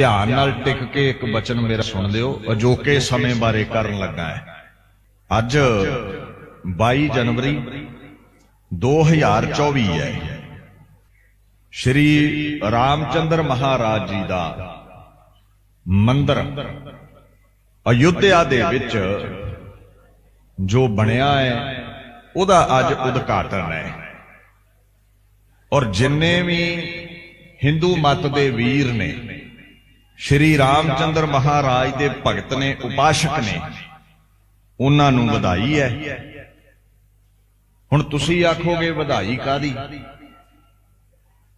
ਧਿਆਨ ਨਾਲ ਟਿਕ ਕੇ ਇੱਕ ਬਚਨ ਮੇਰਾ ਸੁਣ ਲਿਓ ਅਜੋਕੇ ਸਮੇਂ ਬਾਰੇ ਕਰਨ ਲੱਗਾ ਹੈ। ਅੱਜ 22 ਜਨਵਰੀ 2024 ਹੈ। ਸ਼੍ਰੀ ਰਾਮਚੰਦਰ ਮਹਾਰਾਜ ਜੀ ਦਾ ਮੰਦਰ ਅਯੁੱਧਿਆ ਦੇ ਵਿੱਚ ਜੋ ਬਣਿਆ ਹੈ, ਉਹਦਾ ਅੱਜ ਉਦਘਾਟਨ ਹੈ। ਔਰ ਜਿੰਨੇ ਵੀ ਹਿੰਦੂ ਮਤ ਦੇ ਵੀਰ ਨੇ ਸ਼੍ਰੀ ਰਾਮਚੰਦਰ ਮਹਾਰਾਜ ਦੇ ਭਗਤ ਨੇ, ਉਪਾਸ਼ਕ ਨੇ ਉਹਨਾਂ ਨੂੰ ਵਧਾਈ ਹੈ। ਹੁਣ ਤੁਸੀਂ ਆਖੋਗੇ, ਵਧਾਈ ਕਾਦੀ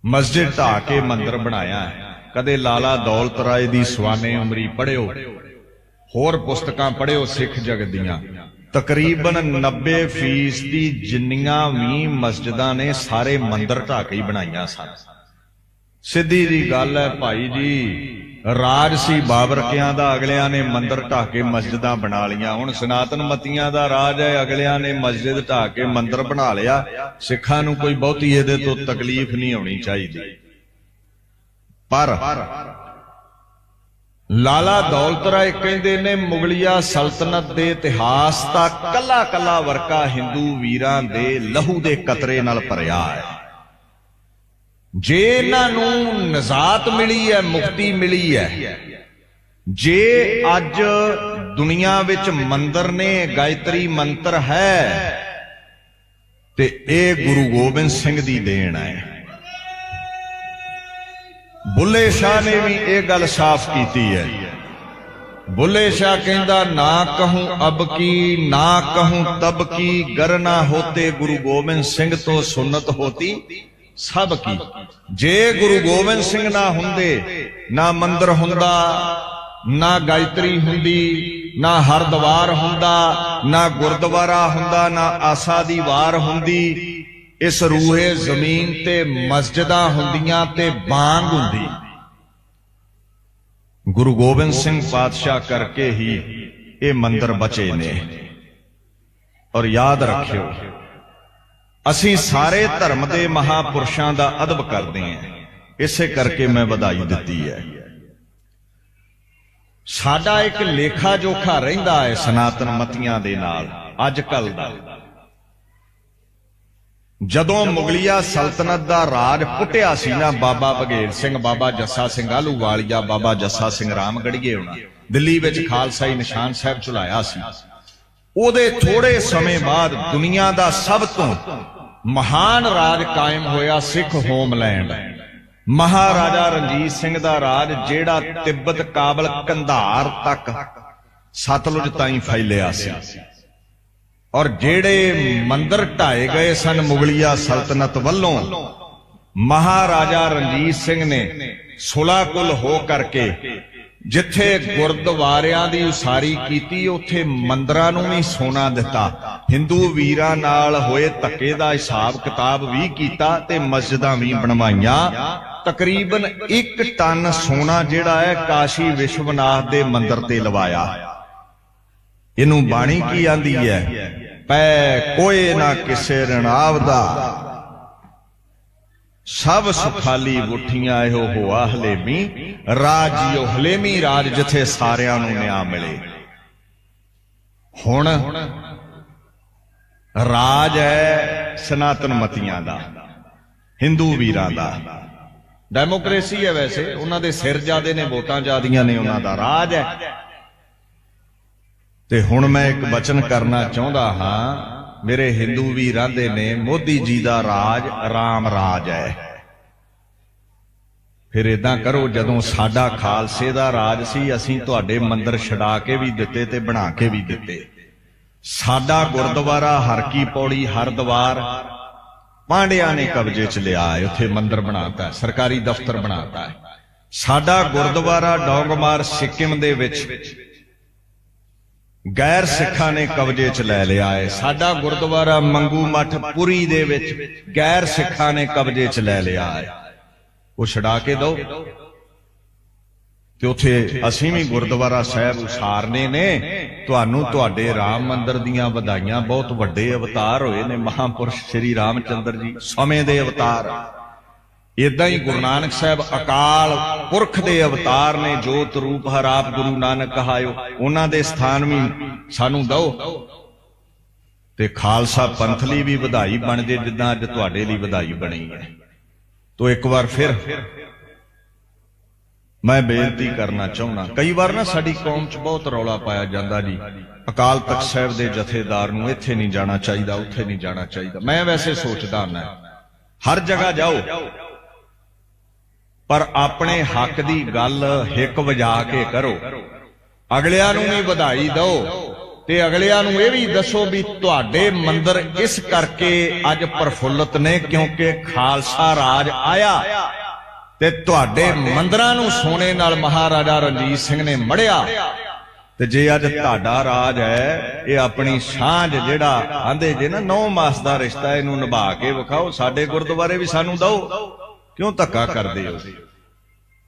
ਮਸਜਿਦ ਢਾ ਕੇ ਮੰਦਿਰ ਬਣਾਇਆ ਹੈ। ਕਦੇ ਲਾਲਾ ਦੌਲਤ ਰਾਏ ਦੀ ਸਵਾਨੇ ਉਮਰੀ ਪੜਿਓ ਹੋਰ ਪੁਸਤਕਾਂ ਪੜਿਓ ਸਿੱਖ ਜਗਤ ਦੀਆਂ। ਤਕਰੀਬਨ 90% ਦੀ ਜਿੰਨੀਆਂ ਵੀ ਮਸਜਿਦਾਂ ਨੇ, ਸਾਰੇ ਮੰਦਿਰ ਢਾ ਕੇ ਹੀ ਬਣਾਈਆਂ ਸਨ। ਸਿੱਧੀ ਦੀ ਗੱਲ ਹੈ ਭਾਈ ਜੀ ਰਾਜ ਸੀ ਬਾਬਰਕਿਆਂ ਦਾ, ਅਗਲਿਆਂ ਨੇ ਮੰਦਿਰ ਢਾ ਕੇ ਮਸਜਿਦਾਂ ਬਣਾ ਲੀਆਂ ਹੁਣ ਸਨਾਤਨ ਮਤੀਆਂ ਦਾ ਰਾਜ ਹੈ, ਅਗਲਿਆਂ ਨੇ ਮਸਜਿਦ ਢਾ ਕੇ ਮੰਦਰ ਬਣਾ ਲਿਆ। ਸਿੱਖਾਂ ਨੂੰ ਕੋਈ ਬਹੁਤੀ ਇਹਦੇ ਤੋਂ ਤਕਲੀਫ ਨਹੀਂ ਆਉਣੀ ਚਾਹੀਦੀ। ਪਰ ਲਾਲਾ ਦੌਲਤ ਰਾਏ ਕਹਿੰਦੇ ਨੇ, ਮੁਗਲਿਆ ਸਲਤਨਤ ਦੇ ਇਤਿਹਾਸ ਦਾ ਕੱਲਾ ਕੱਲਾ ਵਰਕਾ ਹਿੰਦੂ ਵੀਰਾਂ ਦੇ ਲਹੂ ਦੇ ਕਤਰੇ ਨਾਲ ਭਰਿਆ ਹੈ। ਜੇ ਇਹਨਾਂ ਨੂੰ ਨਜ਼ਾਤ ਮਿਲੀ ਹੈ, ਮੁਕਤੀ ਮਿਲੀ ਹੈ। ਜੇ ਅੱਜ ਦੁਨੀਆ ਵਿੱਚ ਮੰਦਰ ਨੇ, ਗਾਇਤਰੀ ਮੰਤਰ ਹੈ, ਤੇ ਇਹ ਗੁਰੂ ਗੋਬਿੰਦ ਸਿੰਘ ਦੀ ਦੇਣ ਹੈ। ਬੁੱਲੇ ਸ਼ਾਹ ਨੇ ਵੀ ਇਹ ਗੱਲ ਸਾਫ਼ ਕੀਤੀ ਹੈ। ਬੁੱਲੇ ਸ਼ਾਹ ਕਹਿੰਦਾ, ਨਾ ਕਹੂੰ ਅਬ ਕੀ, ਨਾ ਕਹੂੰ ਤਬ ਕੀ, ਗਰ ਨਾ ਹੋਤੇ ਗੁਰੂ ਗੋਬਿੰਦ ਸਿੰਘ ਤੋਂ ਸੁਨਤ ਹੋਤੀ। ਸਭ ਕੀ। ਜੇ ਗੁਰੂ ਗੋਬਿੰਦ ਸਿੰਘ ਨਾ ਹੁੰਦੇ, ਨਾ ਮੰਦਰ ਹੁੰਦਾ, ਨਾ ਗਾਇਤਰੀ ਹੁੰਦੀ, ਨਾ ਹਰਦੁਆਰ ਹੁੰਦਾ, ਨਾ ਗੁਰਦੁਆਰਾ ਹੁੰਦਾ, ਨਾ ਆਸਾ ਦੀ ਵਾਰ ਹੁੰਦੀ, ਇਸ ਰੂਹੇ ਜ਼ਮੀਨ ਤੇ ਮਸਜਿਦਾਂ ਹੁੰਦੀਆਂ ਤੇ ਬਾਗ ਹੁੰਦੀ। ਗੁਰੂ ਗੋਬਿੰਦ ਸਿੰਘ ਪਾਤਸ਼ਾਹ ਕਰਕੇ ਹੀ ਇਹ ਮੰਦਰ ਬਚੇ ਨੇ। ਔਰ ਯਾਦ ਰੱਖਿਓ ਅਸੀਂ ਸਾਰੇ ਧਰਮ ਦੇ ਮਹਾਪੁਰਸ਼ਾਂ ਦਾ ਅਦਬ ਕਰਦੇ ਹਾਂ। ਇਸੇ ਕਰਕੇ ਮੈਂ ਵਧਾਈ ਦਿੱਤੀ ਹੈ। ਸਾਡਾ ਇੱਕ ਲੇਖਾ ਜੋਖਾ ਰਹਿੰਦਾ ਹੈ ਸਨਾਤਨ ਮਤੀਆਂ ਦੇ ਨਾਲ ਅੱਜ ਕੱਲ ਦਾ। ਜਦੋਂ ਮੁਗਲਿਆ ਸਲਤਨਤ ਦਾ ਰਾਜ ਪੁੱਟਿਆ ਸੀ ਨਾ ਬਾਬਾ ਬਘੇਲ ਸਿੰਘ, ਬਾਬਾ ਜੱਸਾ ਸਿੰਘ ਆਲੂਵਾਲੀਆ ਬਾਬਾ ਜੱਸਾ ਸਿੰਘ ਰਾਮਗੜੀਏ ਹੋਣਾ, ਦਿੱਲੀ ਵਿੱਚ ਖਾਲਸਾਈ ਨਿਸ਼ਾਨ ਸਾਹਿਬ ਚੁਲਾਇਆ ਸੀ। ਉਹਦੇ ਥੋੜੇ ਸਮੇਂ ਬਾਅਦ ਦੁਨੀਆ ਦਾ ਸਭ ਤੋਂ ਮਹਾਨ ਰਾਜ ਕਾਇਮ ਹੋਇਆ ਸਿੱਖ ਹੋਮਲੈਂਡ। ਮਹਾਰਾਜਾ ਰਣਜੀਤ ਸਿੰਘ ਦਾ ਰਾਜ ਜਿਹੜਾ ਤਿੱਬਤ ਕਾਬਲ ਕੰਧਾਰ ਤੱਕ ਸਤਲੁਜ ਤਾਈਂ ਫੈਲਿਆ ਸੀ। ਔਰ ਜਿਹੜੇ ਮੰਦਰ ਢਾਏ ਗਏ ਸਨ ਮੁਗਲਿਆ ਸਲਤਨਤ ਵੱਲੋਂ, ਮਹਾਰਾਜਾ ਰਣਜੀਤ ਸਿੰਘ ਨੇ ਸੁਲਾਕੁਲ ਹੋ ਕਰਕੇ ਜਿੱਥੇ ਗੁਰਦੁਆਰਿਆਂ ਦੀ ਉਸਾਰੀ ਕੀਤੀ, ਉੱਥੇ ਮੰਦਰਾਂ ਨੂੰ ਵੀ ਸੋਨਾ ਦਿੱਤਾ। ਹਿੰਦੂ ਵੀਰਾਂ ਨਾਲ ਹੋਏ ਧੱਕੇ ਦਾ ਹਿਸਾਬ ਕਿਤਾਬ ਵੀ ਕੀਤਾ ਤੇ ਮਸਜਿਦਾਂ ਵੀ ਬਣਵਾਈਆਂ। ਤਕਰੀਬਨ 1 ਟਨ ਸੋਨਾ ਜਿਹੜਾ ਹੈ, ਕਾਸ਼ੀ ਵਿਸ਼ਵਨਾਥ ਦੇ ਮੰਦਰ ਤੇ ਲਵਾਇਆ। ਇਹਨੂੰ ਬਾਣੀ ਕੀ ਆਂਦੀ ਹੈ? ਪੈ ਕੋਏ ਨਾ ਕਿਸੇ ਰਣਾਵ ਦਾ। ਸਭ ਸੁਖਾਲੀ ਉਠੀਆਂ ਇਹੋ ਹੋਆ ਹਲੇਮੀ ਰਾਜਿਓ ਹਲੇਮੀ ਰਾਜ ਜਿੱਥੇ ਸਾਰਿਆਂ ਨੂੰ ਨਿਆਂ ਮਿਲੇ। ਹੁਣ ਰਾਜ ਹੈ ਸਨਾਤਨ ਮਤੀਆਂ ਦਾ ਹਿੰਦੂ ਵੀਰਾਂ ਦਾ। ਡੈਮੋਕ੍ਰੇਸੀ ਹੈ ਵੈਸੇ ਉਹਨਾਂ ਦੇ ਸਿਰ ਜਿਆਦੇ ਨੇ ਵੋਟਾਂ ਜਿਆਦੀਆਂ ਨੇ ਉਹਨਾਂ ਦਾ ਰਾਜ ਹੈ। ਤੇ ਹੁਣ ਮੈਂ ਇੱਕ ਬਚਨ ਕਰਨਾ ਚਾਹੁੰਦਾ ਹਾਂ। ਮੇਰੇ ਹਿੰਦੂ ਵੀ ਦੇ ਨੇ, ਮੋਦੀ ਜੀ ਦਾ ਰਾਜ ਰਾਮ ਰਾਜ ਹੈ। ਫਿਰ ਇਦਾਂ ਕਰੋ, ਜਦੋਂ ਸਾਡਾ ਖਾਲਸੇ ਦਾ ਰਾਜ ਸੀ, ਅਸੀਂ ਤੁਹਾਡੇ ਮੰਦਰ ਛਡਾ ਕੇ ਵੀ ਦਿੱਤੇ ਤੇ ਬਣਾ ਕੇ ਵੀ ਦਿੱਤੇ। ਸਾਡਾ ਗੁਰਦੁਆਰਾ ਹਰ ਕੀ ਪੌੜੀ ਹਰਦੁਆਰ ਪਾਂਡਿਆਂ ਨੇ ਕਬਜ਼ੇ 'ਚ ਲਿਆ ਹੈ, ਉੱਥੇ ਮੰਦਰ ਬਣਾਤਾ ਹੈ, ਸਰਕਾਰੀ ਦਫ਼ਤਰ ਬਣਾਤਾ ਹੈ। ਸਾਡਾ ਗੁਰਦੁਆਰਾ ਡੌਂਗਮਾਰ ਸਿੱਕਮ ਦੇ ਵਿੱਚ ਗੈਰ ਸਿੱਖਾਂ ਨੇ ਕਬਜ਼ੇ 'ਚ ਲੈ ਲਿਆ ਹੈ ਸਾਡਾ ਗੁਰਦੁਆਰਾ ਮੰਗੂ ਮੱਠ ਪੁਰੀ ਦੇ ਵਿੱਚ ਗੈਰ ਸਿੱਖਾਂ ਨੇ ਕਬਜ਼ੇ 'ਚ ਲੈ ਲਿਆ ਹੈ ਉਹ ਛਡਾ ਕੇ ਦਿਓ ਤੇ ਉੱਥੇ ਅਸੀਂ ਵੀ ਗੁਰਦੁਆਰਾ ਸਾਹਿਬ ਉਸਾਰਨੇ ਨੇ। ਤੁਹਾਨੂੰ ਤੁਹਾਡੇ ਰਾਮ ਮੰਦਰ ਦੀਆਂ ਵਧਾਈਆਂ ਬਹੁਤ ਵੱਡੇ ਅਵਤਾਰ ਹੋਏ ਨੇ। ਮਹਾਪੁਰਸ਼ ਸ੍ਰੀ ਰਾਮਚੰਦਰ ਜੀ ਸਮੇਂ ਦੇ ਅਵਤਾਰ। ਇਦਾਂ ਹੀ ਗੁਰੂ ਨਾਨਕ ਸਾਹਿਬ ਅਕਾਲ ਪੁਰਖ ਦੇ ਅਵਤਾਰ ਨੇ ਜੋਤ ਰੂਪ ਹਰ ਆਪ ਗੁਰੂ ਨਾਨਕ ਕਹਾਇਓ, ਉਹਨਾਂ ਦੇ ਸਥਾਨ ਵੀ ਸਾਨੂੰ ਦਿਓ। ਤੇ ਖਾਲਸਾ ਪੰਥ ਲਈ ਵੀ ਵਧਾਈ ਬਣ ਜੇ ਜਿੱਦਾਂ ਅੱਜ ਤੁਹਾਡੇ ਲਈ ਵਧਾਈ ਬਣੀ ਹੈ। ਤੋ ਇੱਕ ਵਾਰ ਫਿਰ ਮੈਂ ਬੇਨਤੀ ਕਰਨਾ ਚਾਹੁੰਦਾ, ਕਈ ਵਾਰ ਨਾ ਸਾਡੀ ਕੌਮ 'ਚ ਬਹੁਤ ਰੌਲਾ ਪਾਇਆ ਜਾਂਦਾ ਜੀ। ਅਕਾਲ ਤਖਤ ਸਾਹਿਬ ਦੇ ਜਥੇਦਾਰ ਨੂੰ ਇੱਥੇ ਨਹੀਂ ਜਾਣਾ ਚਾਹੀਦਾ, ਉੱਥੇ ਨਹੀਂ ਜਾਣਾ ਚਾਹੀਦਾ। ਮੈਂ ਵੈਸੇ ਸੋਚਦਾ ਹੁੰਦਾ, ਹਰ ਜਗ੍ਹਾ ਜਾਓ। ਪਰ ਆਪਣੇ ਹੱਕ ਦੀ ਗੱਲ ਹਿੱਕ ਵਜਾ ਕੇ ਕਰੋ। ਅਗਲਿਆਂ ਨੂੰ ਵੀ ਵਧਾਈ ਦਿਓ ਤੇ ਅਗਲਿਆਂ ਨੂੰ ਇਹ ਵੀ ਦੱਸੋ ਵੀ ਤੁਹਾਡੇ ਮੰਦਰ ਇਸ ਕਰਕੇ ਅੱਜ ਪ੍ਰਫੁੱਲਤ ਨੇ ਕਿਉਂਕਿ ਖਾਲਸਾ ਰਾਜ ਆਇਆ ਤੇ ਤੁਹਾਡੇ ਮੰਦਰਾਂ ਨੂੰ ਸੋਨੇ ਨਾਲ ਮਹਾਰਾਜਾ ਰਣਜੀਤ ਸਿੰਘ ਨੇ ਮੜਿਆ। ਤੇ ਜੇ ਅੱਜ ਤੁਹਾਡਾ ਰਾਜ ਹੈ, ਇਹ ਆਪਣੀ ਸਾਂਝ ਜਿਹੜਾ ਆਂਦੇ ਜੇ ਨਾ 9 ਮਾਸ ਦਾ ਰਿਸ਼ਤਾ ਇਹਨੂੰ ਨਿਭਾ ਕੇ ਵਿਖਾਓ, ਸਾਡੇ ਗੁਰਦੁਆਰੇ ਵੀ ਸਾਨੂੰ ਦਿਓ। ਕਿਉਂ ਧੱਕਾ ਕਰਦੇ ਹੋ?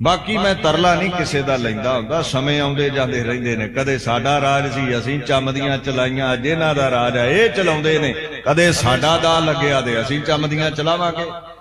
ਬਾਕੀ ਮੈਂ ਤਰਲਾ ਨਹੀਂ ਕਿਸੇ ਦਾ ਲੈਂਦਾ ਹੁੰਦਾ ਸਮੇਂ ਆਉਂਦੇ ਜਾਂਦੇ ਰਹਿੰਦੇ ਨੇ। ਕਦੇ ਸਾਡਾ ਰਾਜ ਸੀ ਅਸੀਂ ਚੰਮਦੀਆਂ ਚਲਾਈਆਂ ਅੱਜ ਇਹਨਾਂ ਦਾ ਰਾਜ ਹੈ ਇਹ ਚਲਾਉਂਦੇ ਨੇ। ਕਦੇ ਸਾਡਾ ਦਾ ਲੱਗਿਆ ਤੇ ਅਸੀਂ ਚੰਮਦੀਆਂ ਚਲਾਵਾਂਗੇ।